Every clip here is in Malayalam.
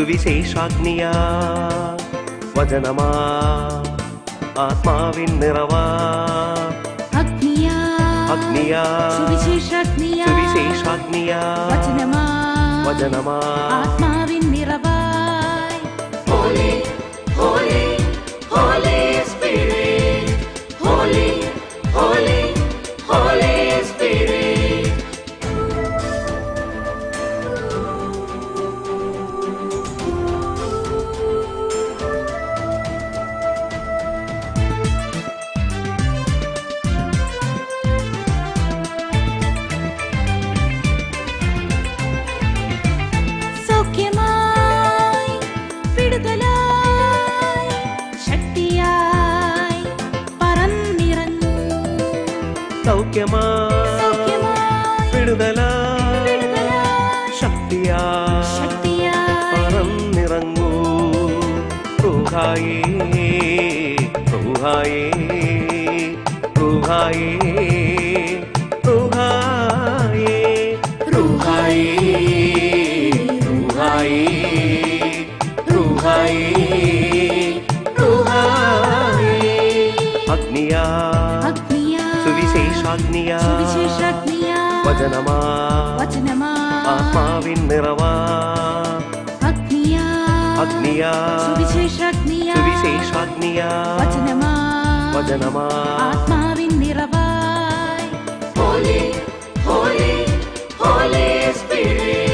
സുവിശേഷാഗ്നിയാ വചനമാ ആത്മാവിൻ നിറവാ. അഗ്നിയാ അഗ്നിയാ സുവിശേഷാഗ്നിയാ സുവിശേഷാഗ്നിയാ വചനമാ വചനമാ. ആത്മാവിൻ നിറവായി. സൗഖ്യമായി சௌக்கியமா? விடுதலா? சக்தியா? பரம் நிறங்கூ. ரூஹாயே ரூஹாயே ரூஹாயே വചനമാ. വചനമാ. ആത്മാവിൻ നിറവാ. അഗ്നിയാ. അഗ്നിയാ. സുവിശേഷാഗ്നിയാ. സുവിശേഷാഗ്നിയാ. വചനമാ. വചനമാ. ആത്മാവിൻ നിറവായി. Praise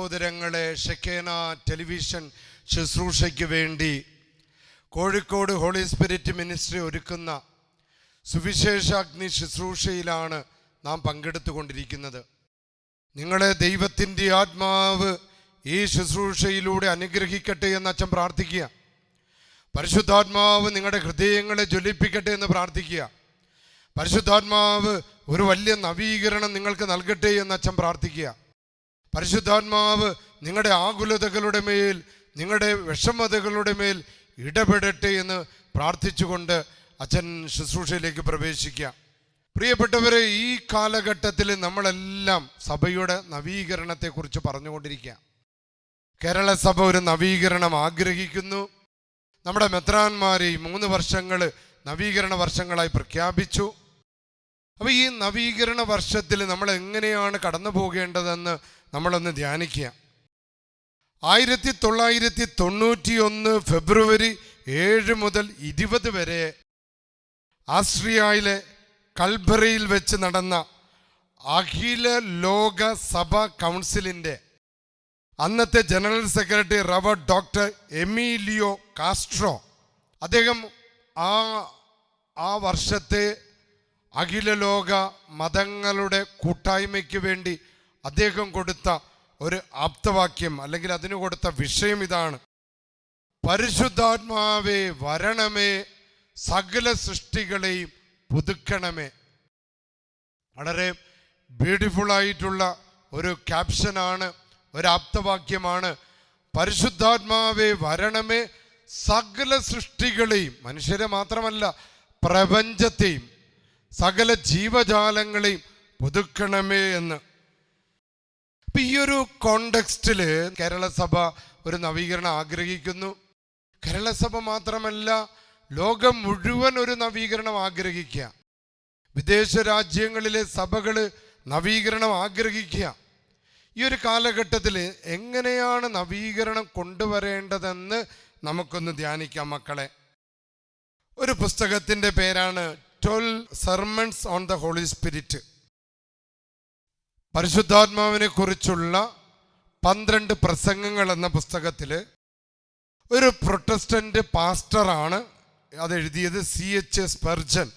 സഹോദരങ്ങളെ ഷെക്കേന ടെലിവിഷൻ ശുശ്രൂഷയ്ക്ക് വേണ്ടി കോഴിക്കോട് ഹോളി സ്പിരിറ്റ് മിനിസ്ട്രി ഒരുക്കുന്ന സുവിശേഷാഗ്നി ശുശ്രൂഷയിലാണ് നാം പങ്കെടുത്തുകൊണ്ടിരിക്കുന്നത്. നിങ്ങളെ ദൈവത്തിന്റെ ആത്മാവ് ഈ ശുശ്രൂഷയിലൂടെ അനുഗ്രഹിക്കട്ടെ എന്ന് അച്ഛൻ പ്രാർത്ഥിക്കുക. പരിശുദ്ധാത്മാവ് നിങ്ങളുടെ ഹൃദയങ്ങളെ ജ്വലിപ്പിക്കട്ടെ എന്ന് പ്രാർത്ഥിക്കുക. പരിശുദ്ധാത്മാവ് ഒരു വലിയ നവീകരണം നിങ്ങൾക്ക് നൽകട്ടെ എന്ന് അച്ഛൻ പ്രാർത്ഥിക്കുക. പരിശുദ്ധാത്മാവ് നിങ്ങളുടെ ആകുലതകളുടെ മേൽ നിങ്ങളുടെ വിഷമതകളുടെ മേൽ ഇടപെടട്ടെ എന്ന് പ്രാർത്ഥിച്ചുകൊണ്ട് അച്ഛൻ ശുശ്രൂഷയിലേക്ക് പ്രവേശിക്കുക. പ്രിയപ്പെട്ടവരെ ഈ കാലഘട്ടത്തിൽ നമ്മളെല്ലാം സഭയുടെ നവീകരണത്തെക്കുറിച്ച് പറഞ്ഞുകൊണ്ടിരിക്കുക. കേരള സഭ ഒരു നവീകരണം ആഗ്രഹിക്കുന്നു. നമ്മുടെ മെത്രാന്മാരെ മൂന്ന് വർഷങ്ങൾ നവീകരണ വർഷങ്ങളായി പ്രഖ്യാപിച്ചു. അപ്പോൾ ഈ നവീകരണ വർഷത്തിൽ നമ്മൾ എങ്ങനെയാണ് കടന്നു പോകേണ്ടതെന്ന് നമ്മളൊന്ന് ധ്യാനിക്കുക. ആയിരത്തി തൊള്ളായിരത്തി തൊണ്ണൂറ്റി ഒന്ന് ഫെബ്രുവരി ഏഴ് മുതൽ ഇരുപത് വരെ ആസ്ട്രിയയിലെ കൽബറയിൽ വെച്ച് നടന്ന അഖില ലോക സഭ കൗൺസിലിന്റെ അന്നത്തെ general secretary rev doctor Emilio Castro അദ്ദേഹം ആ ആ വർഷത്തെ അഖില ലോക മതങ്ങളുടെ കൂട്ടായ്മയ്ക്ക് വേണ്ടി അദ്ദേഹം കൊടുത്ത ഒരു ആപ്തവാക്യം അല്ലെങ്കിൽ അതിന് കൊടുത്ത വിഷയം ഇതാണ്. പരിശുദ്ധാത്മാവേ വരണമേ സകല സൃഷ്ടികളെയും പുതുക്കണമേ. വളരെ ബ്യൂട്ടിഫുൾ ആയിട്ടുള്ള ഒരു ക്യാപ്ഷനാണ് ഒരു ആപ്തവാക്യമാണ്. പരിശുദ്ധാത്മാവേ വരണമേ സകല സൃഷ്ടികളെയും മനുഷ്യരെ മാത്രമല്ല പ്രപഞ്ചത്തെയും സകല ജീവജാലങ്ങളെയും പുതുക്കണമേ എന്ന്. ഇപ്പൊ ഈ ഒരു കോണ്ടെക്സ്റ്റിൽ കേരള സഭ ഒരു നവീകരണം ആഗ്രഹിക്കുന്നു. കേരള സഭ മാത്രമല്ല ലോകം മുഴുവൻ ഒരു നവീകരണം ആഗ്രഹിക്കുക. വിദേശ രാജ്യങ്ങളിലെ സഭകൾ നവീകരണം ആഗ്രഹിക്കുക. ഈ ഒരു കാലഘട്ടത്തിൽ എങ്ങനെയാണ് നവീകരണം കൊണ്ടുവരേണ്ടതെന്ന് നമുക്കൊന്ന് ധ്യാനിക്കാം മക്കളെ. ഒരു പുസ്തകത്തിന്റെ പേരാണ് twelve sermons on the holy spirit പരിശുദ്ധാത്മാവിനെ കുറിച്ചുള്ള പന്ത്രണ്ട് പ്രസംഗങ്ങൾ എന്ന പുസ്തകത്തിൽ ഒരു പ്രൊട്ടസ്റ്റന്റ് പാസ്റ്ററാണ് അത് എഴുതിയത് സി എച്ച് എസ് പെർജൻ.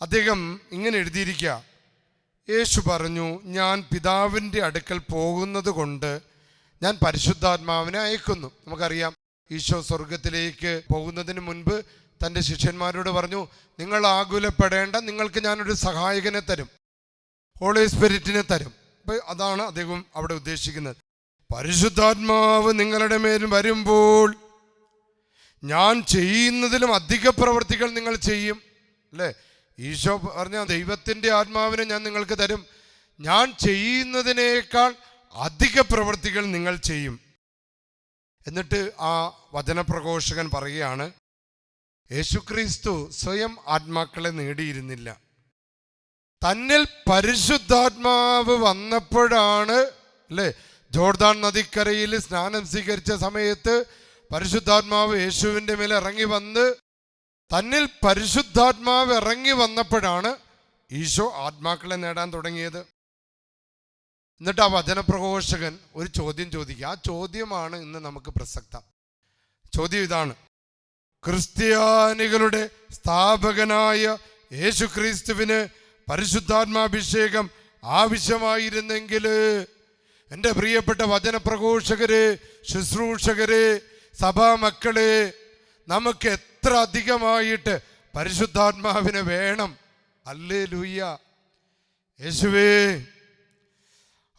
അദ്ദേഹം ഇങ്ങനെ എഴുതിയിരിക്കുക യേശു പറഞ്ഞു ഞാൻ പിതാവിന്റെ അടുക്കൽ പോകുന്നത് കൊണ്ട് ഞാൻ പരിശുദ്ധാത്മാവിനെ അയക്കുന്നു. നമുക്കറിയാം ഈശോ സ്വർഗത്തിലേക്ക് പോകുന്നതിന് മുൻപ് തന്റെ ശിഷ്യന്മാരോട് പറഞ്ഞു നിങ്ങൾ ആകുലപ്പെടേണ്ട നിങ്ങൾക്ക് ഞാനൊരു സഹായകനെ തരും. ഹോളി സ്പിരിറ്റിനെ തരും. അപ്പോൾ അതാണ് അദ്ദേഹം അവിടെ ഉദ്ദേശിക്കുന്നത്. പരിശുദ്ധാത്മാവ് നിങ്ങളുടെ മേൽ വരുമ്പോൾ ഞാൻ ചെയ്യുന്നതിലും അധിക പ്രവൃത്തികൾ നിങ്ങൾ ചെയ്യും. അല്ലേ? ഈശോ പറഞ്ഞ ദൈവത്തിന്റെ ആത്മാവിനെ ഞാൻ നിങ്ങൾക്ക് തരും. ഞാൻ ചെയ്യുന്നതിനേക്കാൾ അധിക പ്രവൃത്തികൾ നിങ്ങൾ ചെയ്യും. എന്നിട്ട് ആ വചനപ്രഘോഷകൻ പറയുകയാണ് യേശുക്രിസ്തു സ്വയം ആത്മാക്കളെ നേടിയിരുന്നില്ല. തന്നിൽ പരിശുദ്ധാത്മാവ് വന്നപ്പോഴാണ് അല്ലേ? ജോർദാൻ നദിക്കരയിൽ സ്നാനം സ്വീകരിച്ച സമയത്ത് പരിശുദ്ധാത്മാവ് യേശുവിന്റെ മേൽ ഇറങ്ങി വന്ന് തന്നിൽ പരിശുദ്ധാത്മാവ് ഇറങ്ങി വന്നപ്പോഴാണ് ഈശോ ആത്മാക്കളെ നേടാൻ തുടങ്ങിയത്. എന്നിട്ട് ആ വചനപ്രഘോഷകൻ ഒരു ചോദ്യം ചോദിക്കുക. ആ ചോദ്യമാണ് ഇന്ന് നമുക്ക് പ്രസക്തം. ചോദ്യം ഇതാണ്. ക്രിസ്ത്യാനികളുടെ സ്ഥാപകനായ യേശു ക്രിസ്തുവിന് പരിശുദ്ധാത്മാഭിഷേകം ആവശ്യമായിരുന്നെങ്കിൽ എന്റെ പ്രിയപ്പെട്ട വചനപ്രഘോഷകരെ ശുശ്രൂഷകരെ സഭാമക്കൾ നമുക്ക് എത്ര അധികമായിട്ട് പരിശുദ്ധാത്മാവിനെ വേണം. അല്ലേ ലൂയ്യ യേശുവേ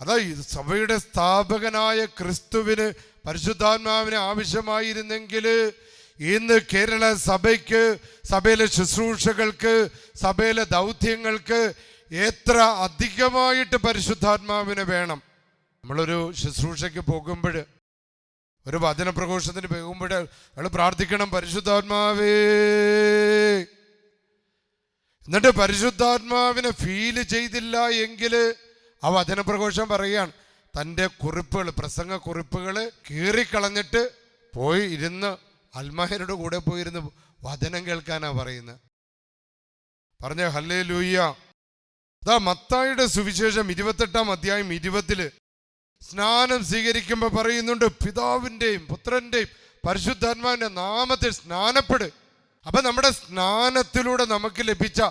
അതാ സഭയുടെ സ്ഥാപകനായ ക്രിസ്തുവിന് പരിശുദ്ധാത്മാവിന് ആവശ്യമായിരുന്നെങ്കിൽ ഇന്ന് കേരള സഭയ്ക്ക് സഭയിലെ ശുശ്രൂഷകൾക്ക് സഭയിലെ ദൗത്യങ്ങൾക്ക് എത്ര അധികമായിട്ട് പരിശുദ്ധാത്മാവിന് വേണം. നമ്മളൊരു ശുശ്രൂഷയ്ക്ക് പോകുമ്പോൾ ഒരു വചന പ്രഘോഷത്തിന് പോകുമ്പോൾ അയാൾ പ്രാർത്ഥിക്കണം പരിശുദ്ധാത്മാവേ. എന്നിട്ട് പരിശുദ്ധാത്മാവിനെ ഫീൽ ചെയ്തില്ല എങ്കിൽ ആ വചന പ്രഘോഷം പറയുകയാണ്. തന്റെ കുറിപ്പുകൾ പ്രസംഗ കുറിപ്പുകൾ കീറിക്കളഞ്ഞിട്ട് പോയി ഇരുന്ന് അൽമാഹരുടെ കൂടെ പോയിരുന്ന് വചനം കേൾക്കാനാ പറയുന്നത് പറഞ്ഞ ഹല്ലേ ലൂയ്യ അതാ മത്തായുടെ സുവിശേഷം ഇരുപത്തെട്ടാം അധ്യായം ഇരുപത്തിൽ സ്നാനം സ്വീകരിക്കുമ്പോൾ പറയുന്നുണ്ട് പിതാവിന്റെയും പുത്രന്റെയും പരിശുദ്ധാത്മാവിന്റെ നാമത്തിൽ സ്നാനപ്പെട്. അപ്പൊ നമ്മുടെ സ്നാനത്തിലൂടെ നമുക്ക് ലഭിച്ച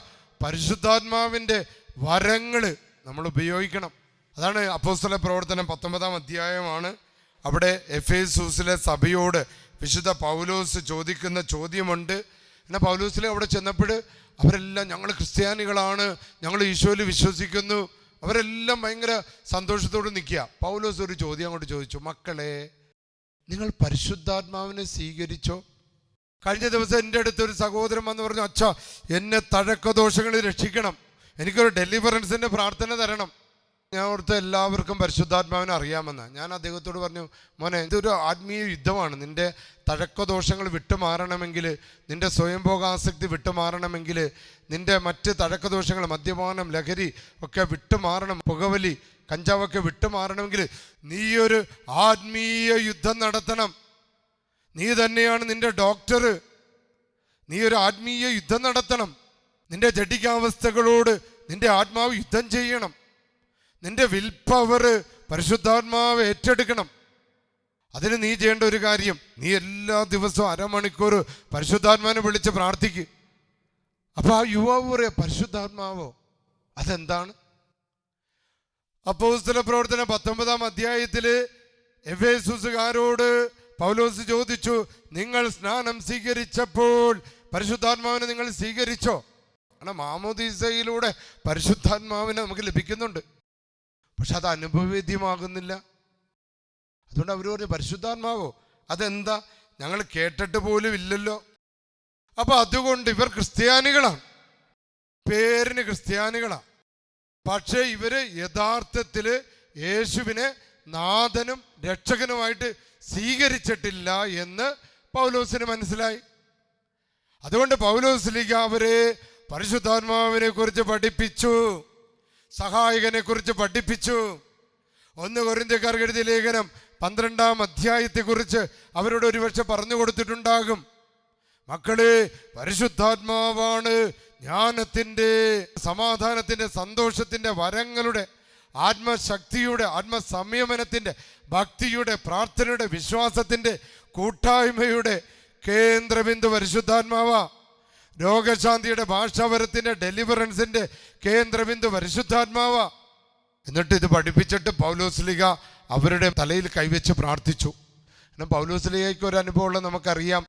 പരിശുദ്ധാത്മാവിന്റെ വരങ്ങൾ നമ്മൾ ഉപയോഗിക്കണം. അതാണ് അപ്പോസ്തല പ്രവർത്തനം പത്തൊമ്പതാം അധ്യായമാണ്. അവിടെ എഫ് എ സൂസിലെ സഭയോട് വിശുദ്ധ പൗലോസ് ചോദിക്കുന്ന ചോദ്യമുണ്ട്. എന്നാൽ പൗലോസിലെ അവിടെ ചെന്നപ്പോൾ അവരെല്ലാം ഞങ്ങൾ ക്രിസ്ത്യാനികളാണ് ഞങ്ങൾ ഈശോയിൽ വിശ്വസിക്കുന്നു. അവരെല്ലാം ഭയങ്കര സന്തോഷത്തോട് നിൽക്കുക. പൗലോസ് ഒരു ചോദ്യം അങ്ങോട്ട് ചോദിച്ചു. മക്കളെ നിങ്ങൾ പരിശുദ്ധാത്മാവിനെ സ്വീകരിച്ചോ? കഴിഞ്ഞ ദിവസം എന്റെ അടുത്ത് ഒരു സഹോദരൻ വന്ന് പറഞ്ഞു അച്ഛ എന്നെ തഴക്കദോഷങ്ങളിൽ രക്ഷിക്കണം. എനിക്കൊരു ഡെലിവറൻസിന്റെ പ്രാർത്ഥന തരണം. ഞാൻ ഓർത്ത് എല്ലാവർക്കും പരിശുദ്ധാത്മാവിനെ അറിയാമെന്ന്. ഞാൻ അദ്ദേഹത്തോട് പറഞ്ഞു മോനെ ഇതൊരു ആത്മീയ യുദ്ധമാണ്. നിന്റെ തഴക്കദോഷങ്ങൾ വിട്ടുമാറണമെങ്കിൽ നിന്റെ സ്വയംഭോഗാസക്തി വിട്ടുമാറണമെങ്കിൽ നിന്റെ മറ്റ് തഴക്കദോഷങ്ങൾ മദ്യപാനം ലഹരി ഒക്കെ വിട്ടുമാറണം പുകവലി കഞ്ചാവൊക്കെ വിട്ടുമാറണമെങ്കിൽ ഒരു ആത്മീയ യുദ്ധം നടത്തണം. നീ തന്നെയാണ് നിന്റെ ഡോക്ടർ നീ ഒരു ആത്മീയ യുദ്ധം നടത്തണം. നിന്റെ ജഡികാവസ്ഥകളോട് നിന്റെ ആത്മാവ് യുദ്ധം ചെയ്യണം. നിന്റെ വിൽ പവർ പരിശുദ്ധാത്മാവ് ഏറ്റെടുക്കണം. അതിന് നീ ചെയ്യേണ്ട ഒരു കാര്യം നീ എല്ലാ ദിവസവും അരമണിക്കൂർ പരിശുദ്ധാത്മാവിനെ വിളിച്ച് പ്രാർത്ഥിക്കുക അപ്പോൾ ആ യുവാവ് പറയാ പരിശുദ്ധാത്മാവോ അതെന്താണ്? അപ്പോസ്തല പ്രവർത്തന പത്തൊമ്പതാം അധ്യായത്തിൽ എവേസുസുകാരോട് പൗലോസ് ചോദിച്ചു നിങ്ങൾ സ്നാനം സ്വീകരിച്ചപ്പോൾ പരിശുദ്ധാത്മാവിനെ നിങ്ങൾ സ്വീകരിച്ചോ? കാരണം മാമോദീസയിലൂടെ പരിശുദ്ധാത്മാവിനെ നമുക്ക് ലഭിക്കുന്നുണ്ട്. പക്ഷെ അത് അനുഭവവേദ്യമാകുന്നില്ല. അതുകൊണ്ട് അവർ പറഞ്ഞു പരിശുദ്ധാത്മാവോ അതെന്താ? ഞങ്ങൾ കേട്ടിട്ട് പോലും ഇല്ലല്ലോ. അപ്പൊ അതുകൊണ്ട് ഇവർ ക്രിസ്ത്യാനികളാണ്. പേരിന് ക്രിസ്ത്യാനികളാണ്. പക്ഷേ ഇവർ യഥാർത്ഥത്തിൽ യേശുവിനെ നാഥനും രക്ഷകനുമായിട്ട് സ്വീകരിച്ചിട്ടില്ല എന്ന് പൗലോസിന് മനസ്സിലായി. അതുകൊണ്ട് പൗലോസിലേക്ക് അവരെ പരിശുദ്ധാത്മാവിനെ കുറിച്ച് പഠിപ്പിച്ചു. സഹായകനെ കുറിച്ച് പഠിപ്പിച്ചു. ഒന്ന് കൊരിന്ത്യക്കാർക്ക് എഴുതിയ ലേഖനം പന്ത്രണ്ടാം അധ്യായത്തെക്കുറിച്ച് അവരോട് ഒരുപക്ഷെ പറഞ്ഞു കൊടുത്തിട്ടുണ്ടാകും. മക്കളെ പരിശുദ്ധാത്മാവാണ് ജ്ഞാനത്തിന്റെ സമാധാനത്തിന്റെ സന്തോഷത്തിന്റെ വരങ്ങളുടെ ആത്മശക്തിയുടെ ആത്മസംയമനത്തിന്റെ ഭക്തിയുടെ പ്രാർത്ഥനയുടെ വിശ്വാസത്തിന്റെ കൂട്ടായ്മയുടെ കേന്ദ്രബിന്ദു പരിശുദ്ധാത്മാവാ. രോഗശാന്തിയുടെ ഭാഷാപരത്തിന്റെ ഡെലിവറൻസിന്റെ കേന്ദ്രബിന്ദു പരിശുദ്ധാത്മാവ. എന്നിട്ട് ഇത് പഠിപ്പിച്ചിട്ട് പൗലോസ്ലിക അവരുടെ തലയിൽ കൈവച്ച് പ്രാർത്ഥിച്ചു. കാരണം പൗലോസ്ലികയ്ക്ക് ഒരു അനുഭവമുള്ള നമുക്കറിയാം.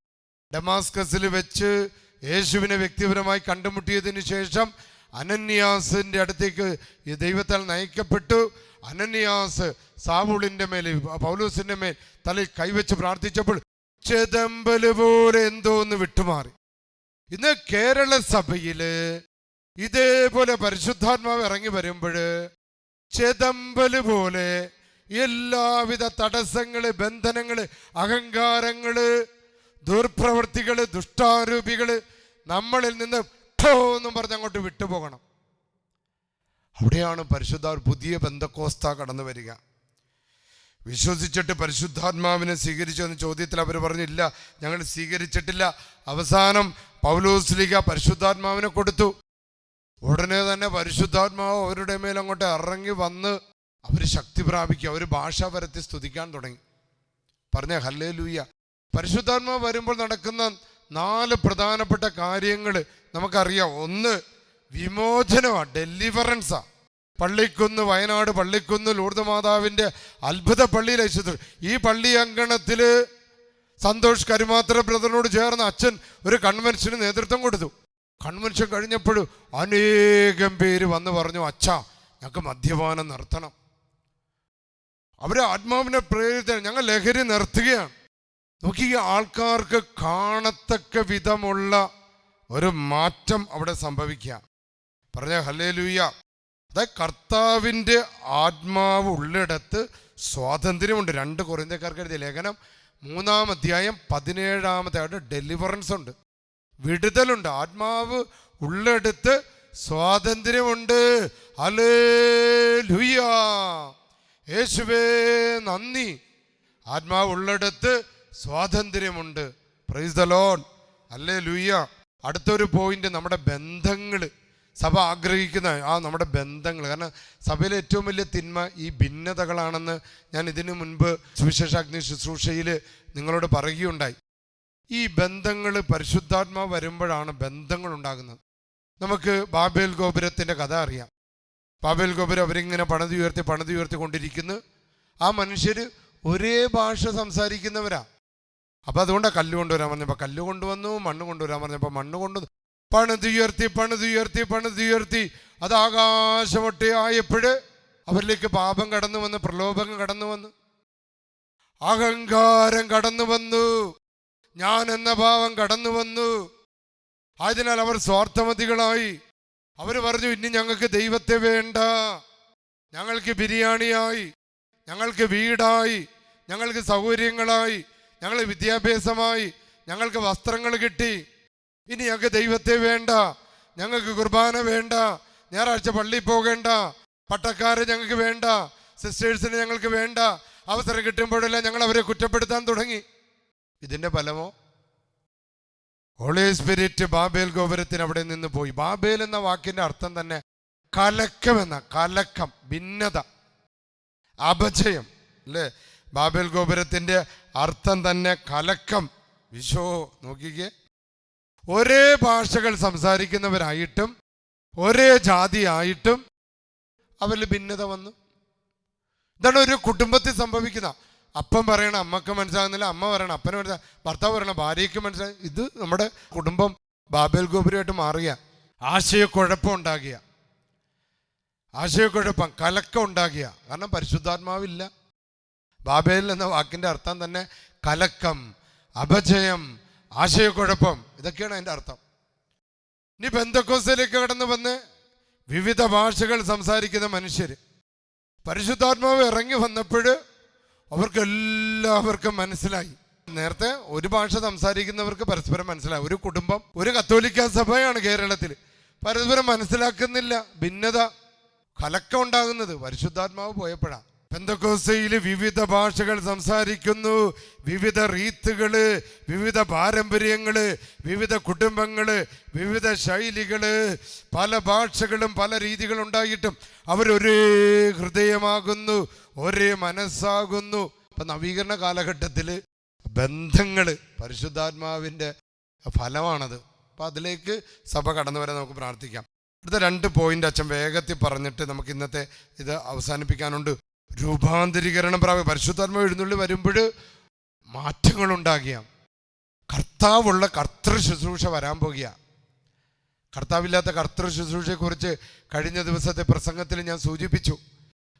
ഡമാസ്കസിൽ വെച്ച് യേശുവിനെ വ്യക്തിപരമായി കണ്ടുമുട്ടിയതിന് ശേഷം അനന്യാസിന്റെ അടുത്തേക്ക് ഈ ദൈവത്താൽ നയിക്കപ്പെട്ടു. അനന്യാസ് സാവൂളിന്റെ മേൽ പൗലോസിന്റെ മേൽ തലയിൽ കൈവച്ച് പ്രാർത്ഥിച്ചപ്പോൾ ചെതമ്പൽ പോലെ എന്തോ ഒന്ന് വിട്ടുമാറി. ഇന്ന് കേരള സഭയിൽ ഇതേപോലെ പരിശുദ്ധാത്മാവ് ഇറങ്ങി വരുമ്പോൾ ചെതമ്പൽ പോലെ എല്ലാവിധ തടസ്സങ്ങൾ ബന്ധനങ്ങൾ അഹങ്കാരങ്ങൾ ദുർപ്രവൃത്തികൾ ദുഷ്ടാരൂപികൾ നമ്മളിൽ നിന്ന് ഠോ എന്നും പറഞ്ഞ് അങ്ങോട്ട് വിട്ടുപോകണം. അവിടെയാണ് പരിശുദ്ധ പുതിയ ബന്ധക്കോസ്ത കടന്നു വരിക. വിശ്വസിച്ചിട്ട് പരിശുദ്ധാത്മാവിനെ സ്വീകരിച്ചു എന്ന ചോദ്യത്തിൽ അവർ പറഞ്ഞില്ല. ഞങ്ങൾ സ്വീകരിച്ചിട്ടില്ല. അവസാനം പൗലോസ്ലിക പരിശുദ്ധാത്മാവിനെ കൊടുത്തു. ഉടനെ തന്നെ പരിശുദ്ധാത്മാവ് അവരുടെ മേൽ അങ്ങോട്ട് ഇറങ്ങി വന്ന് അവർ ശക്തി പ്രാപിക്കുക അവർ ഭാഷ പരത്തി സ്തുതിക്കാൻ തുടങ്ങി. പറഞ്ഞ ഹല്ലേ ലൂയ പരിശുദ്ധാത്മാവ് വരുമ്പോൾ നടക്കുന്ന നാല് പ്രധാനപ്പെട്ട കാര്യങ്ങൾ നമുക്കറിയാം. ഒന്ന് വിമോചനമാണ് ഡെലിവറൻസാ. പള്ളിക്കുന്ന് വയനാട് പള്ളിക്കുന്ന് ലൂർദ് മാതാവിന്റെ അത്ഭുത അയച്ചത് ഈ പള്ളി അങ്കണത്തിൽ സന്തോഷ് കരുമാത്ര ബ്രദറിനോട് ചേർന്ന് അച്ഛൻ ഒരു കൺവെൻഷന് നേതൃത്വം കൊടുത്തു. കൺവെൻഷൻ കഴിഞ്ഞപ്പോൾ അനേകം പേര് വന്ന് പറഞ്ഞു അച്ഛാ ഞങ്ങൾക്ക് മദ്യപാനം നിർത്തണം. അവരെ ആത്മാവിനെ പ്രേരിത ഞങ്ങൾ ലഹരി നിർത്തുകയാണ്. നോക്കി ആൾക്കാർക്ക് കാണത്തക്ക വിധമുള്ള ഒരു മാറ്റം അവിടെ സംഭവിക്കുക. പറഞ്ഞ ഹലേ ലൂയ അതായത് കർത്താവിന്റെ ആത്മാവ് ഉള്ളിടത്ത് സ്വാതന്ത്ര്യമുണ്ട്. രണ്ട് കുറേന്തക്കാർക്ക് എഴുതിയ ലേഖനം മൂന്നാം അധ്യായം പതിനേഴാമത്തെ ആയിട്ട് ഡെലിവറൻസ് ഉണ്ട്. വിടുതലുണ്ട്. ആത്മാവ് ഉള്ളെടുത്ത് സ്വാതന്ത്ര്യമുണ്ട്. യേശുവേ നന്ദി. ആത്മാവ് ഉള്ളെടുത്ത് സ്വാതന്ത്ര്യമുണ്ട്. പ്രൈസ് ദ ലോൺ അല്ലേ ലുയ്യ അടുത്തൊരു പോയിന്റ് നമ്മുടെ ബന്ധങ്ങൾ സഭ ആഗ്രഹിക്കുന്ന ആ നമ്മുടെ ബന്ധങ്ങൾ കാരണം സഭയിലെ ഏറ്റവും വലിയ തിന്മ ഈ ഭിന്നതകളാണെന്ന് ഞാൻ ഇതിനു മുൻപ് സുവിശേഷാഗ്നി ശുശ്രൂഷയിൽ നിങ്ങളോട് പറയുകയുണ്ടായി. ഈ ബന്ധങ്ങൾ പരിശുദ്ധാത്മാവ് വരുമ്പോഴാണ് ബന്ധങ്ങൾ ഉണ്ടാകുന്നത് നമുക്ക് ബാബേൽ ഗോപുരത്തിന്റെ കഥ അറിയാം. ബാബേൽ ഗോപുരം അവരിങ്ങനെ പണിതുയർത്തി പണിതുയർത്തി കൊണ്ടിരിക്കുന്നു. ആ മനുഷ്യർ ഒരേ ഭാഷ സംസാരിക്കുന്നവരാ. അപ്പോൾ അതുകൊണ്ടാണ് കല്ല് കൊണ്ടുവരാൻ പറഞ്ഞപ്പോൾ കല്ല് കൊണ്ടുവന്നു മണ്ണ് കൊണ്ടുവരാൻ പറഞ്ഞപ്പോൾ മണ്ണ് കൊണ്ടുവന്നു. പണിതുയർത്തി പണിതുയർത്തി പണിതുയർത്തി അത് ആകാശമൊട്ടെ ആയപ്പോഴ് അവരിലേക്ക് പാപം കടന്നു വന്ന് പ്രലോഭനം കടന്നു വന്നു. അഹങ്കാരം കടന്നു വന്നു. ഞാൻ എന്ന ഭാവം കടന്നു വന്നു. ആയതിനാൽ അവർ സ്വാർത്ഥമതികളായി. അവർ പറഞ്ഞു ഇനി ഞങ്ങൾക്ക് ദൈവത്തെ വേണ്ട. ഞങ്ങൾക്ക് ബിരിയാണിയായി. ഞങ്ങൾക്ക് വീടായി. ഞങ്ങൾക്ക് സൗകര്യങ്ങളായി. ഞങ്ങൾ വിദ്യാഭ്യാസമായി. ഞങ്ങൾക്ക് വസ്ത്രങ്ങൾ കിട്ടി. ഇനി ഞങ്ങൾക്ക് ദൈവത്തെ വേണ്ട. ഞങ്ങൾക്ക് കുർബാന വേണ്ട. ഞായറാഴ്ച പള്ളിയിൽ പോകേണ്ട. പട്ടക്കാരെ ഞങ്ങൾക്ക് വേണ്ട. സിസ്റ്റേഴ്സിന് ഞങ്ങൾക്ക് വേണ്ട. അവസരം കിട്ടുമ്പോഴെല്ലാം ഞങ്ങൾ അവരെ കുറ്റപ്പെടുത്താൻ തുടങ്ങി. ഇതിന്റെ ഫലമോ? ഹോളി സ്പിരിറ്റ് ബാബേൽ ഗോപുരത്തിന് അവിടെ നിന്ന് പോയി. ബാബേൽ എന്ന വാക്കിന്റെ അർത്ഥം തന്നെ കലക്കം എന്ന കലക്കം ഭിന്നത അപജയം അല്ലേ? ബാബേൽ ഗോപുരത്തിന്റെ അർത്ഥം തന്നെ കലക്കം. വിശോ നോക്കിക്കേ. ഒരേ ഭാഷകൾ സംസാരിക്കുന്നവരായിട്ടും ഒരേ ജാതിയായിട്ടും അവരിൽ ഭിന്നത വന്നു. ഇതാണ് ഒരു കുടുംബത്തിൽ സംഭവിക്കുന്ന. അപ്പം പറയണം അമ്മയ്ക്ക് മനസ്സിലാകുന്നില്ല അമ്മ പറയണം അപ്പന് മനസ്സിലാ ഭർത്താവ് പറയണം ഭാര്യയ്ക്ക് മനസ്സിലാകും ഇത് നമ്മുടെ കുടുംബം ബാബേൽ ഗോപുരമായിട്ട് മാറുക ആശയക്കുഴപ്പം ഉണ്ടാകുക ആശയക്കുഴപ്പം കലക്കം ഉണ്ടാകുക കാരണം പരിശുദ്ധാത്മാവില്ല. ബാബേൽ എന്ന വാക്കിന്റെ അർത്ഥം തന്നെ കലക്കം അപജയം ആശയക്കുഴപ്പം. ഇതൊക്കെയാണ് അതിന്റെ അർത്ഥം. ഇനി ബന്ധക്കോസിലേക്ക് കടന്നു വന്ന് വിവിധ ഭാഷകൾ സംസാരിക്കുന്ന മനുഷ്യർ പരിശുദ്ധാത്മാവ് ഇറങ്ങി വന്നപ്പോൾ അവർക്ക് എല്ലാവർക്കും മനസ്സിലായി. നേരത്തെ ഒരു ഭാഷ സംസാരിക്കുന്നവർക്ക് പരസ്പരം മനസ്സിലായി. ഒരു കുടുംബം ഒരു കത്തോലിക്ക സഭയാണ് കേരളത്തിൽ. പരസ്പരം മനസ്സിലാക്കുന്നില്ല ഭിന്നത കലക്കം ഉണ്ടാകുന്നത്. പരിശുദ്ധാത്മാവ് പോയപ്പോഴാണ് പെന്തക്കോസയിൽ വിവിധ ഭാഷകൾ സംസാരിക്കുന്നു. വിവിധ റീത്തുകൾ വിവിധ പാരമ്പര്യങ്ങൾ വിവിധ കുടുംബങ്ങൾ വിവിധ ശൈലികൾ പല ഭാഷകളും പല രീതികളും ഉണ്ടായിട്ടും അവരൊരേ ഹൃദയമാകുന്നു ഒരേ മനസ്സാകുന്നു. ഇപ്പൊ നവീകരണ കാലഘട്ടത്തിൽ ബന്ധങ്ങൾ പരിശുദ്ധാത്മാവിന്റെ ഫലമാണത്. അപ്പോൾ അതിലേക്ക് സഭ കടന്നു വരാൻ നമുക്ക് പ്രാർത്ഥിക്കാം. അടുത്ത രണ്ട് പോയിന്റ് അച്ഛൻ വേഗത്തിൽ പറഞ്ഞിട്ട് നമുക്ക് ഇന്നത്തെ ഇത് അവസാനിപ്പിക്കാനുണ്ട്. രൂപാന്തരീകരണം പ്രാപിക്കും പരിശുദ്ധാത്മ എഴുന്നള്ളി വരുമ്പോൾ മാറ്റങ്ങൾ ഉണ്ടാകിയ കർത്താവുള്ള കർത്തൃ ശുശ്രൂഷ വരാൻ പോകുക കർത്താവില്ലാത്ത കർത്തൃ ശുശ്രൂഷയെക്കുറിച്ച് കഴിഞ്ഞ ദിവസത്തെ പ്രസംഗത്തിൽ ഞാൻ സൂചിപ്പിച്ചു.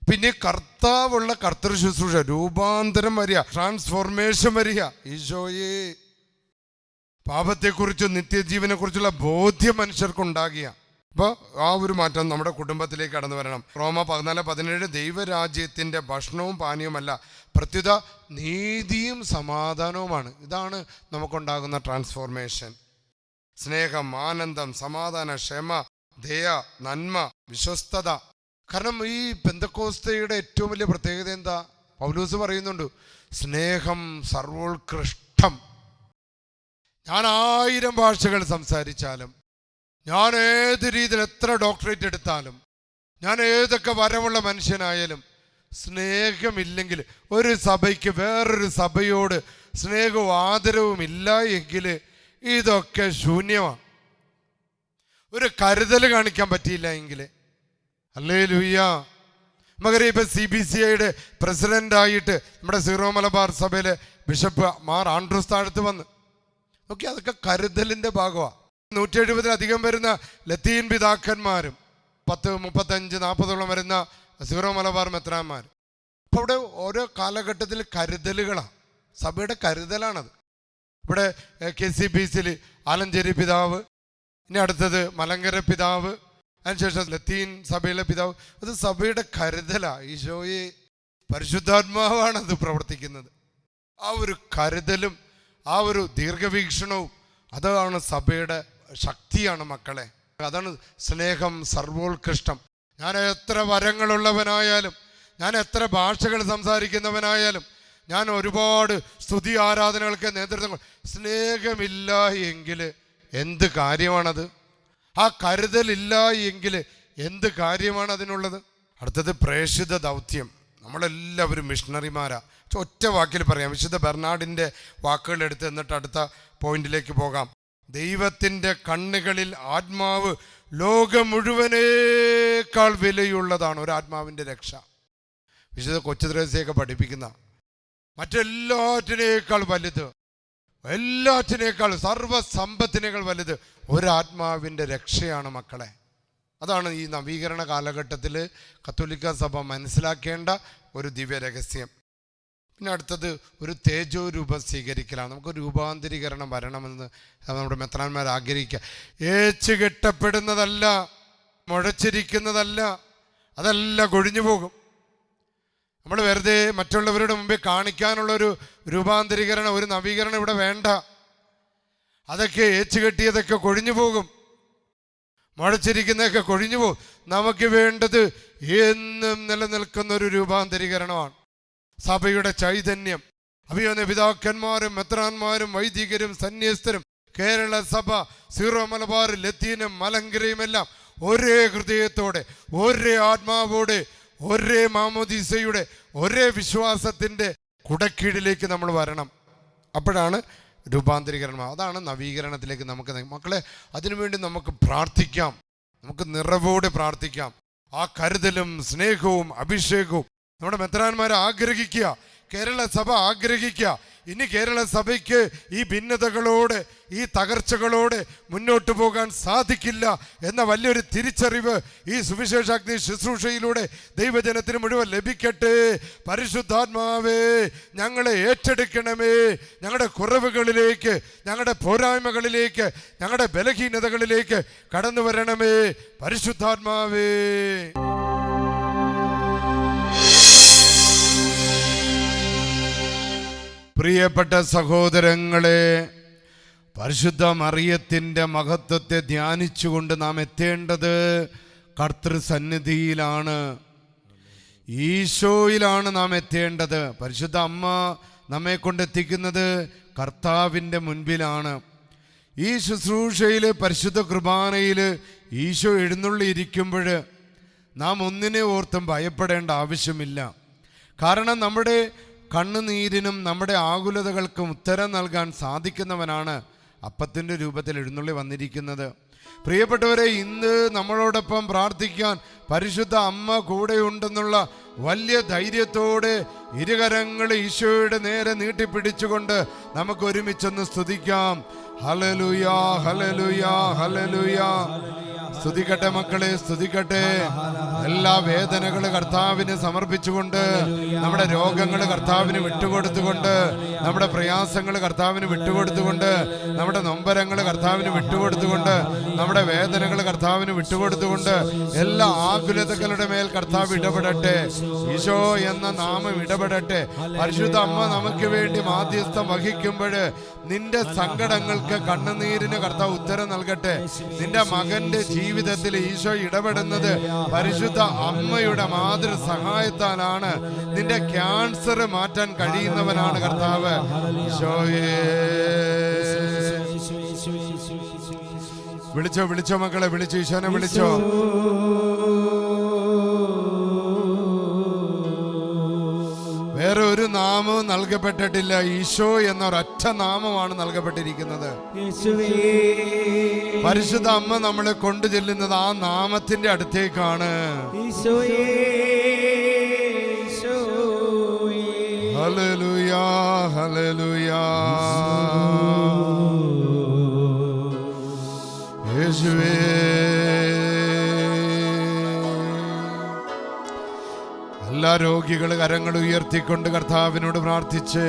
പിന്നെ കർത്താവുള്ള കർത്തൃ ശുശ്രൂഷ രൂപാന്തരം വരിക ട്രാൻസ്ഫോർമേഷൻ വരിക. ഈശോയെ. പാപത്തെക്കുറിച്ചും നിത്യജീവനെക്കുറിച്ചുള്ള ബോധ്യം മനുഷ്യർക്കുണ്ടാകിയ. അപ്പോൾ ആ ഒരു മാറ്റം നമ്മുടെ കുടുംബത്തിലേക്ക് കടന്നു വരണം. റോമ പതിനാല് പതിനേഴ് ദൈവരാജ്യത്തിന്റെ ഭക്ഷണവും പാനീയവുമല്ല പ്രത്യുത നീതിയും സമാധാനവുമാണ്. ഇതാണ് നമുക്കുണ്ടാകുന്ന ട്രാൻസ്ഫോർമേഷൻ സ്നേഹം ആനന്ദം സമാധാന ക്ഷമ ദയ നന്മ വിശ്വസ്തത. കാരണം ഈ പെന്തക്കോസ്തയുടെ ഏറ്റവും വലിയ പ്രത്യേകത എന്താ? പൗലൂസ് പറയുന്നുണ്ട് സ്നേഹം സർവോത്കൃഷ്ടം. ഞാൻ ആയിരം ഭാഷകൾ സംസാരിച്ചാലും ഞാൻ ഏത് രീതിയിൽ എത്ര ഡോക്ടറേറ്റ് എടുത്താലും ഞാൻ ഏതൊക്കെ വരവുള്ള മനുഷ്യനായാലും സ്നേഹമില്ലെങ്കിൽ ഒരു സഭയ്ക്ക് വേറൊരു സഭയോട് സ്നേഹവും ആദരവും ഇല്ല എങ്കിൽ ഇതൊക്കെ ശൂന്യമാണ്. ഒരു കരുതൽ കാണിക്കാൻ പറ്റിയില്ല എങ്കിൽ. അല്ലേ ലൂയ്യ നമുക്കറിയാം ഇപ്പം സി ബി സി ഐയുടെ പ്രസിഡന്റായിട്ട് നമ്മുടെ സീറോ മലബാർ സഭയിലെ ബിഷപ്പ് മാർ ആൻഡ്രൂസ് താഴത്ത് വന്ന്. നോക്കി അതൊക്കെ കരുതലിന്റെ ഭാഗമാണ്. നൂറ്റി എഴുപതിലധികം വരുന്ന ലത്തീൻ പിതാക്കന്മാരും പത്ത് മുപ്പത്തഞ്ച് നാൽപ്പതോളം വരുന്ന സീറോ മലബാർ മെത്രാന്മാർ അപ്പോൾ അവിടെ ഓരോ കാലഘട്ടത്തിൽ കരുതലുകളാണ് സഭയുടെ കരുതലാണത്. ഇവിടെ കെ സി ബി സിയിൽ ആലഞ്ചേരി പിതാവ് ഇനി അടുത്തത് മലങ്കര പിതാവ് അതിനുശേഷം ലത്തീൻ സഭയിലെ പിതാവ്. അത് സഭയുടെ കരുതലാണ് ഈശോയെ പരിശുദ്ധാത്മാവാണ് അത് പ്രവർത്തിക്കുന്നത്. ആ ഒരു കരുതലും ആ ഒരു ദീർഘവീക്ഷണവും അതാണ് സഭയുടെ ശക്തിയാണ് മക്കളെ. അതാണ് സ്നേഹം സർവോത്കൃഷ്ടം. ഞാൻ എത്ര വരങ്ങളുള്ളവനായാലും ഞാൻ എത്ര ഭാഷകൾ സംസാരിക്കുന്നവനായാലും ഞാൻ ഒരുപാട് സ്തുതി ആരാധനകൾക്ക് നേതൃത്വം സ്നേഹമില്ല എങ്കിൽ എന്ത് കാര്യമാണത്? ആ കരുതലില്ല എങ്കിൽ എന്ത് കാര്യമാണ് അതിനുള്ളത്? അടുത്തത് പ്രേഷിത ദൗത്യം. നമ്മളെല്ലാവരും മിഷണറിമാരാ. ഒറ്റ വാക്കിൽ പറയാം. വിശുദ്ധ ബെർണാഡിന്റെ വാക്കുകൾ എടുത്ത് എന്നിട്ട് അടുത്ത പോയിന്റിലേക്ക് പോകാം. ദൈവത്തിന്റെ കണ്ണുകളിൽ ആത്മാവ് ലോകം മുഴുവനേക്കാൾ വിലയുള്ളതാണ് ഒരു ആത്മാവിന്റെ രക്ഷ. വിശുദ്ധ കൊച്ചുദ്രേസയൊക്കെ പഠിപ്പിക്കുന്ന മറ്റെല്ലാറ്റിനേക്കാൾ വലുത് എല്ലാറ്റിനേക്കാൾ സർവസമ്പത്തിനേക്കാൾ വലുത് ഒരാത്മാവിന്റെ രക്ഷയാണ് മക്കളെ. അതാണ് ഈ നവീകരണ കാലഘട്ടത്തിൽ കത്തോലിക്ക സഭ മനസ്സിലാക്കേണ്ട ഒരു ദിവ്യ രഹസ്യം പിന്നെ അടുത്തത് ഒരു തേജോ രൂപം സ്വീകരിക്കലാണ്. നമുക്ക് രൂപാന്തരീകരണം വരണമെന്ന് നമ്മുടെ മെത്രാന്മാർ ആഗ്രഹിക്കുക. ഏച്ച് കെട്ടപ്പെടുന്നതല്ല മുഴച്ചിരിക്കുന്നതല്ല അതെല്ലാം കൊഴിഞ്ഞു പോകും. നമ്മൾ വെറുതെ മറ്റുള്ളവരുടെ മുമ്പിൽ കാണിക്കാനുള്ള ഒരു രൂപാന്തരീകരണം ഒരു നവീകരണം ഇവിടെ വേണ്ട. അതൊക്കെ ഏച്ചു കെട്ടിയതൊക്കെ കൊഴിഞ്ഞു പോകും. മുഴച്ചിരിക്കുന്നതൊക്കെ കൊഴിഞ്ഞു പോകും. നമുക്ക് വേണ്ടത് എന്നും നിലനിൽക്കുന്ന ഒരു രൂപാന്തരീകരണമാണ്. സഭയുടെ ചൈതന്യം. അഭിയോന പിതാക്കന്മാരും മെത്രാന്മാരും വൈദികരും സന്യസ്തരും കേരള സഭ സീറോ മലബാർ ലത്തീനും മലങ്കരയും എല്ലാം ഒരേ ഹൃദയത്തോടെ ഒരേ ആത്മാവോടെ ഒരേ മാമോദീസയുടെ ഒരേ വിശ്വാസത്തിന്റെ കുടക്കീഴിലേക്ക് നമ്മൾ വരണം. അപ്പോഴാണ് രൂപാന്തരീകരണം. അതാണ് നവീകരണത്തിലേക്ക് നമുക്ക് മക്കളെ അതിനുവേണ്ടി നമുക്ക് പ്രാർത്ഥിക്കാം. നമുക്ക് നിറവോടെ പ്രാർത്ഥിക്കാം. ആ കരുതലും സ്നേഹവും അഭിഷേകവും നമ്മുടെ മെത്രാന്മാർ ആഗ്രഹിക്കുക. കേരള സഭ ആഗ്രഹിക്കുക. ഇനി കേരള സഭയ്ക്ക് ഈ ഭിന്നതകളോട് ഈ തകർച്ചകളോട് മുന്നോട്ട് പോകാൻ സാധിക്കില്ല എന്ന വലിയൊരു തിരിച്ചറിവ് ഈ സുവിശേഷാഗ്നി ശുശ്രൂഷയിലൂടെ ദൈവജനത്തിന് മുഴുവൻ ലഭിക്കട്ടെ. പരിശുദ്ധാത്മാവേ ഞങ്ങളെ ഏറ്റെടുക്കണമേ. ഞങ്ങളുടെ കുറവുകളിലേക്ക് ഞങ്ങളുടെ പോരായ്മകളിലേക്ക് ഞങ്ങളുടെ ബലഹീനതകളിലേക്ക് കടന്നു വരണമേ. പരിശുദ്ധാത്മാവേ. പ്രിയപ്പെട്ട സഹോദരങ്ങളെ പരിശുദ്ധ മറിയത്തിന്റെ മഹത്വത്തെ ധ്യാനിച്ചുകൊണ്ട് നാം എത്തേണ്ടത് കർത്തൃസന്നിധിയിലാണ് ഈശോയിലാണ് നാം എത്തേണ്ടത്. പരിശുദ്ധ അമ്മ നമ്മെ കൊണ്ടെത്തിക്കുന്നത് കർത്താവിന്റെ മുൻപിലാണ്. ഈ ശുശ്രൂഷയിൽ പരിശുദ്ധ കുർബാനയിൽ ഈശോ എഴുന്നള്ളിയിരിക്കുമ്പോൾ നാം ഒന്നിനെ ഓർത്തും ഭയപ്പെടേണ്ട ആവശ്യമില്ല. കാരണം നമ്മുടെ കണ്ണുനീരിനും നമ്മുടെ ആകുലതകൾക്കും ഉത്തരം നൽകാൻ സാധിക്കുന്നവനാണ് അപ്പത്തിന്റെ രൂപത്തിൽ എഴുന്നള്ളി വന്നിരിക്കുന്നത്. പ്രിയപ്പെട്ടവരെ ഇന്ന് നമ്മളോടൊപ്പം പ്രാർത്ഥിക്കാൻ പരിശുദ്ധ അമ്മ കൂടെയുണ്ടെന്നുള്ള വലിയ ധൈര്യത്തോടെ ഇരുകരങ്ങൾ ഈശോയുടെ നേരെ നീട്ടിപ്പിടിച്ചുകൊണ്ട് നമുക്ക് ഒരുമിച്ചൊന്ന് സ്തുതിക്കാം. ഹലലുയാ ഹലലുയാ ഹലലുയാ സ്തുതിക്കട്ടെ മക്കളെ സ്തുതിക്കട്ടെ. എല്ലാ വേദനകളും കർത്താവിന് സമർപ്പിച്ചുകൊണ്ട് നമ്മുടെ രോഗങ്ങൾ കർത്താവിന് വിട്ടുകൊടുത്തുകൊണ്ട് നമ്മുടെ പ്രയാസങ്ങൾ കർത്താവിന് വിട്ടുകൊടുത്തുകൊണ്ട് നമ്മുടെ നൊമ്പരങ്ങൾ കർത്താവിന് വിട്ടുകൊടുത്തുകൊണ്ട് നമ്മുടെ വേദനകൾ കർത്താവിന് വിട്ടുകൊടുത്തുകൊണ്ട് എല്ലാ ആകുലതകളുടെ മേൽ കർത്താവ് ഇടപെടട്ടെ. ഈശോ എന്ന നാമം ഇടപെടട്ടെ. പരിശുദ്ധ അമ്മ നമുക്ക് വേണ്ടി മാധ്യസ്ഥം വഹിക്കുമ്പോൾ നിന്റെ സങ്കടങ്ങൾക്ക് കണ്ണുനീരിന് കർത്താവ് ഉത്തരം നൽകട്ടെ. നിന്റെ മകന്റെ ജീവിതത്തിൽ ഈശോ ഇടപെടുന്നത് പരിശുദ്ധ അമ്മയുടെ മാതൃ സഹായത്താലാണ്. നിന്റെ ക്യാൻസർ മാറ്റാൻ കഴിയുന്നവനാണ് കർത്താവ്. വിളിച്ചോ വിളിച്ചോ മക്കളെ വിളിച്ചു ഈശോനെ വിളിച്ചോ. വേറെ ഒരു നാമവും നൽകപ്പെട്ടിട്ടില്ല. ഈശോ എന്ന ഒരൊറ്റ നാമമാണ് നൽകപ്പെട്ടിരിക്കുന്നത്. പരിശുദ്ധ അമ്മ നമ്മളെ കൊണ്ടു ചെല്ലുന്നത് ആ നാമത്തിന്റെ അടുത്തേക്കാണ്. ഈശോയേ. ഹല്ലേലൂയാ യേശുവേ എല്ലാ രോഗികൾ കരങ്ങൾ ഉയർത്തിക്കൊണ്ട് കർത്താവിനോട് പ്രാർത്ഥിച്ച്.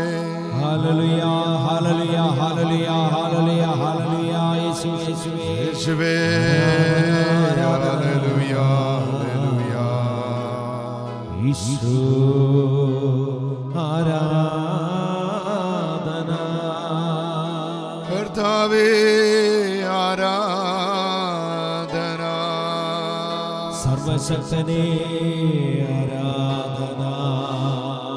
യേശുവേ ഹല്ലേലൂയാ ഈശോ ആരാധന കർത്താവേ ആരാധന. സർവശക്തനേ ആരാധന.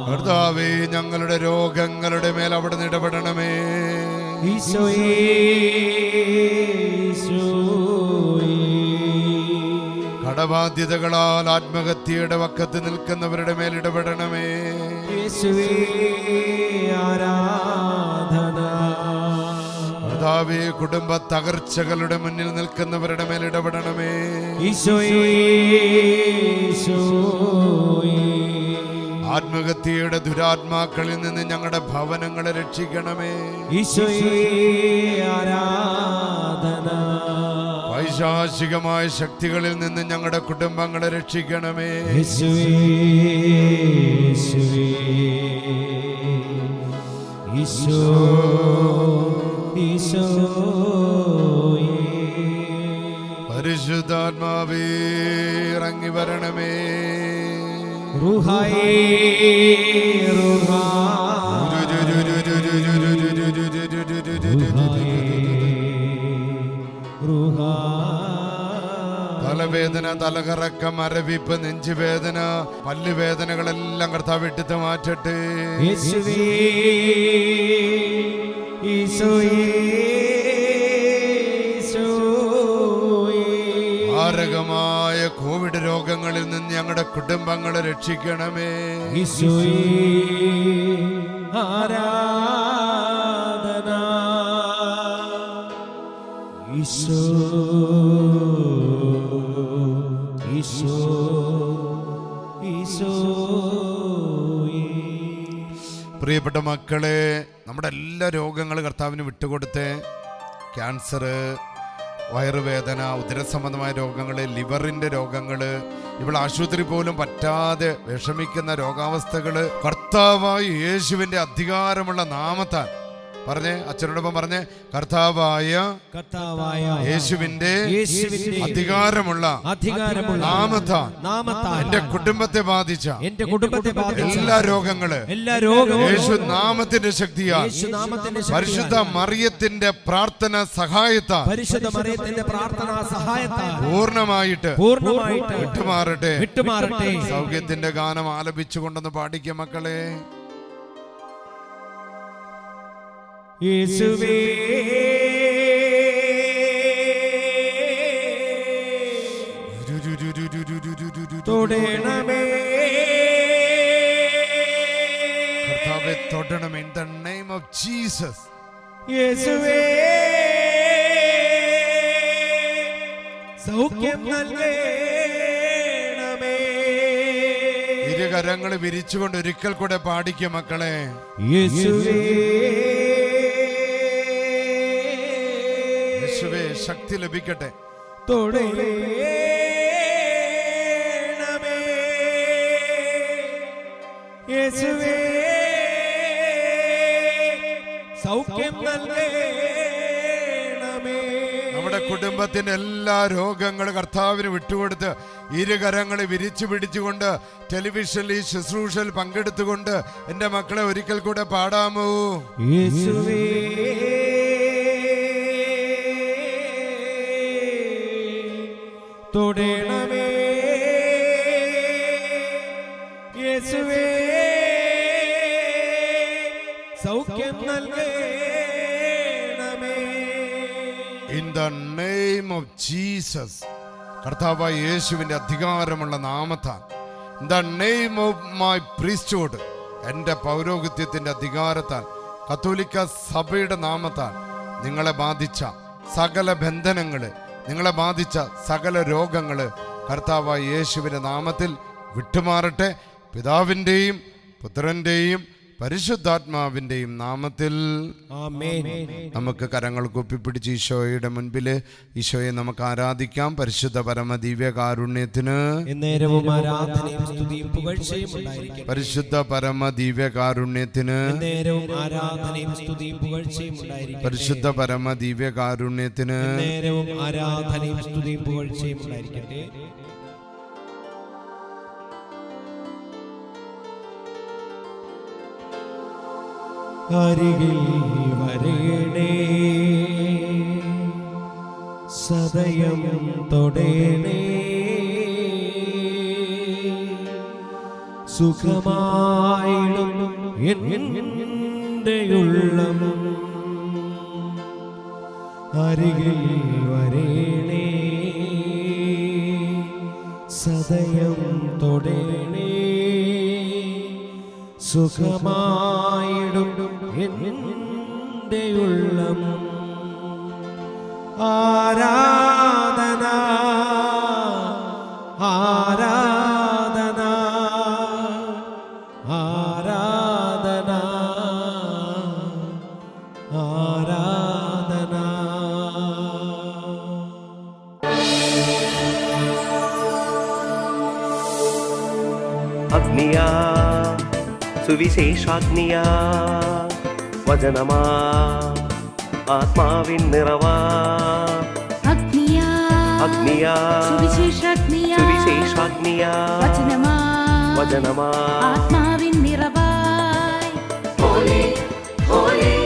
കർത്താവേ ഞങ്ങളുടെ രോഗങ്ങളുടെ മേൽ അവിടെ ഇടപെടണമേ. കടബാധ്യതകളാൽ ആത്മഹത്യയുടെ വക്കത്ത് നിൽക്കുന്നവരുടെ മേൽ ഇടപെടണമേ. ആരാ കർത്താവേ കുടുംബ തകർച്ചകളുടെ മുന്നിൽ നിൽക്കുന്നവരുടെ മേൽ ഇടപെടണമേ. ആത്മഹത്യയുടെ ദുരാത്മാക്കളിൽ നിന്ന് ഞങ്ങളുടെ ഭവനങ്ങളെ രക്ഷിക്കണമേ. ആരാധന. പൈശാചികമായ ശക്തികളിൽ നിന്ന് ഞങ്ങളുടെ കുടുംബങ്ങളെ രക്ഷിക്കണമേ. ഈശോ. പരിശുദ്ധാത്മാവേ ഇറങ്ങി വരണമേ. റുഹായേ റുഹാ റുഹാ തലവേദന തലകറക്കം അരവിപ്പ് നെഞ്ചുവേദന പല്ലുവേദനകളെല്ലാം കർത്താവ് ഇട്ടിട്ട് മാറ്റട്ടെ. മാരകമായ കോവിഡ് രോഗങ്ങളിൽ നിന്ന് ഞങ്ങളുടെ കുടുംബങ്ങളെ രക്ഷിക്കണമേ. ആരാധന. ഈശോ ഈശോ. പ്രിയപ്പെട്ട മക്കളെ നമ്മുടെ എല്ലാ രോഗങ്ങളും കർത്താവിന് വിട്ടുകൊടുത്ത്. ക്യാൻസർ വയറുവേദന ഉദരസംബന്ധമായ രോഗങ്ങൾ ലിവറിന്റെ രോഗങ്ങൾ ഇവിടെ ആശുപത്രി പോലും പറ്റാതെ വിഷമിക്കുന്ന രോഗാവസ്ഥകൾ കർത്താവായ യേശുവിന്റെ അധികാരമുള്ള നാമത്താൽ പറഞ്ഞേ അച്ഛനോടൊപ്പം പറഞ്ഞേ കർത്താവായ കർത്താവായ യേശുവിന്റെ അധികാരമുള്ള അധികാരമുള്ള നാമത്താൽ നാമത്താൽ എന്റെ കുടുംബത്തെ ബാധിച്ച എന്റെ കുടുംബത്തെ എല്ലാ രോഗങ്ങൾ എല്ലാ രോഗവും യേശു നാമത്തിന്റെ ശക്തിയാൽ പരിശുദ്ധ മറിയത്തിന്റെ പ്രാർത്ഥന സഹായത്താൽ പരിശുദ്ധ മറിയത്തിന്റെ പ്രാർത്ഥന സഹായത്താൽ പൂർണമായിട്ട് പൂർണമായിട്ട് വിട്ടുമാറട്ടെ. വിട്ടുമാറട്ടെ. സൗഖ്യത്തിന്റെ ഗാനം ആലപിച്ചുകൊണ്ടൊന്ന് പാടിക്കേ മക്കളെ. യേശുവേ. തൊടണമേ ദ നെയിം ഓഫ് ജീസസ് യേശുവേ സൗഖ്യം നൽകണമേ ഇരുകരങ്ങൾ വിരിച്ചുകൊണ്ട് ഒരിക്കൽ കൂടെ പാടിക്കും മക്കളെ യേശുവേ യേശുവേ ശക്തി ലഭിക്കട്ടെ. തൊടണമേ യേശുവേ. സൗഖ്യം നമ്മുടെ കുടുംബത്തിന്റെ എല്ലാ രോഗങ്ങളും കർത്താവിന് വിട്ടുകൊടുത്ത് ഇരുകരങ്ങൾ വിരിച്ചു പിടിച്ചുകൊണ്ട് ടെലിവിഷനിൽ ഈ ശുശ്രൂഷയിൽ പങ്കെടുത്തുകൊണ്ട് എന്റെ മക്കളെ ഒരിക്കൽ കൂടെ പാടാമോ? യേശുവേ. തൊടണമേ. യേശുവേ സൗഖ്യം നൽകണമേ. In the name of Jesus കർത്താവായ യേശുവിന്റെ അധികാരമുള്ള നാമത്താൽ in the name of my priesthood എന്റെ പൗരോഹിത്യത്തിന്റെ അധികാരത്താൽ കത്തോലിക്ക സഭയുടെ നാമത്താൽ നിങ്ങളെ ബാധിച്ച സകല ബന്ധനങ്ങൾ നിങ്ങളെ ബാധിച്ച സകല രോഗങ്ങൾ കർത്താവായ യേശുവിന്റെ നാമത്തിൽ വിട്ടുമാറട്ടെ. പിതാവിന്റെയും പുത്രന്റെയും പരിശുദ്ധാത്മാവിന്റെയും നാമത്തിൽ നമുക്ക് കരങ്ങൾ കുപ്പിപ്പിടിച്ച് ഈശോയുടെ മുൻപിൽ ഈശോയെ നമുക്ക് ആരാധിക്കാം. പരിശുദ്ധ പരമ ദിവ്യ കാരുണ്യത്തിന് പരിശുദ്ധ പരമ ദിവ്യ കാരുണ്യത്തിന് പരിശുദ്ധ പരമ ദിവ്യ കാരുണ്യത്തിന് ആരാധനയും സ്തുതിയും പുകഴ്ചയും ഉണ്ടായിരിക്കട്ടെ. അരികിൽ വരേണേ. സദയം തൊടേണേ. സുഖമായിടും എന്റെ ഉള്ളം അരികിൽ വരേണേ. സദയം തൊടേണേ. സുഖമായിടും എന്റെ ഉള്ളം ആരാധന ആരാധന ആരാധന ആരാധന. അഗ്നിയാ സുവിശേഷാഗ്നിയാ വചനമാ. ആത്മാവിൻ നിറവാ. അഗ്നിയാ. അഗ്നിയാ. സുവിശേഷാഗ്നിയാ. സുവിശേഷാഗ്നിയാ. വചനമാ. വചനമാ. ആത്മാവിൻ നിറവായി. Hole holy,